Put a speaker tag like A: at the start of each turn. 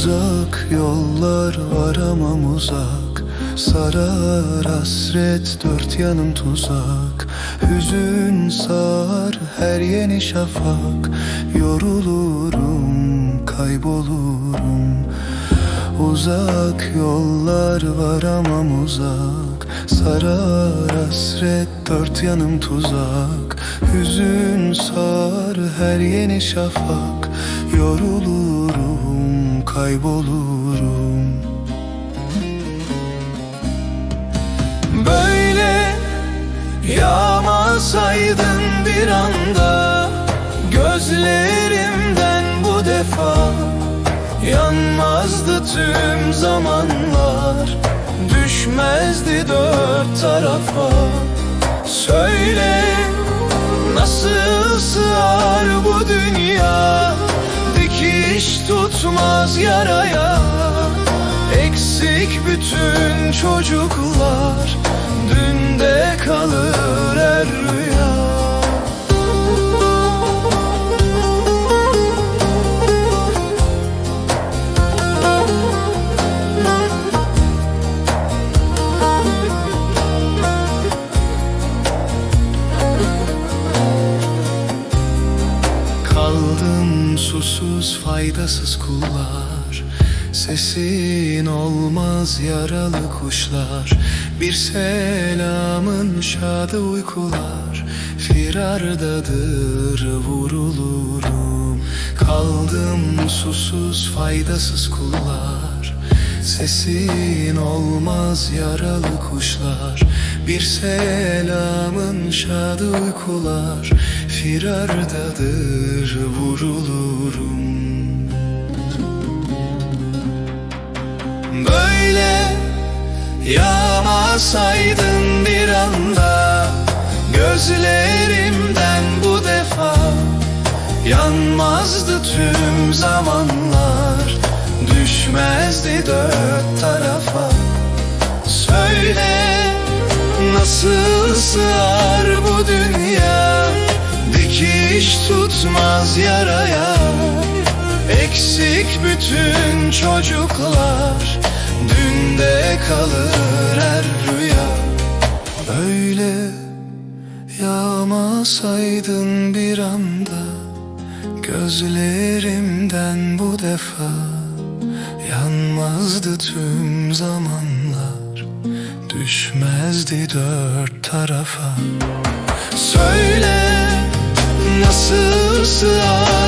A: uzak Sarar hasret dört yanım tuzak. Hüzün sar her yeni şafak. Yorulurum kaybolurum. Uzak yollar varamam uzak Sarar hasret dört yanım tuzak. Hüzün sar her yeni şafak. Yorulurum kaybolurum. Böyle yağmasaydın bir anda Gözlerimden bu defa Yanmazdı tüm zamanlar. Düşmezdi dört tarafa. Söyle tutmaz yaraya. Eksik bütün çocuklar Dünde kalır her rüya. Kaldım susuz faydasız kullar. Sesin olmaz yaralı kuşlar. Bir selamın şadı uykular. Firardadır vurulurum. Kaldım susuz faydasız kullar Sesin olmaz yaralı kuşlar. Bir selamın şadı uykular. Firardadır vurulurum. Böyle yağmasaydın bir anda Gözlerimden bu defa Yanmazdı tüm zamanlar Düşmezdi dört tarafa. Söyle nasıl sığar bu dünya? Dikiş tutmaz yaraya. Eksik bütün çocuklar. Dünde kalır her rüya. Böyle yağmasaydın bir anda Gözlerimden bu defa Yanmazdı tüm zamanlar Düşmezdi dört tarafa. Söyle nasıl sığar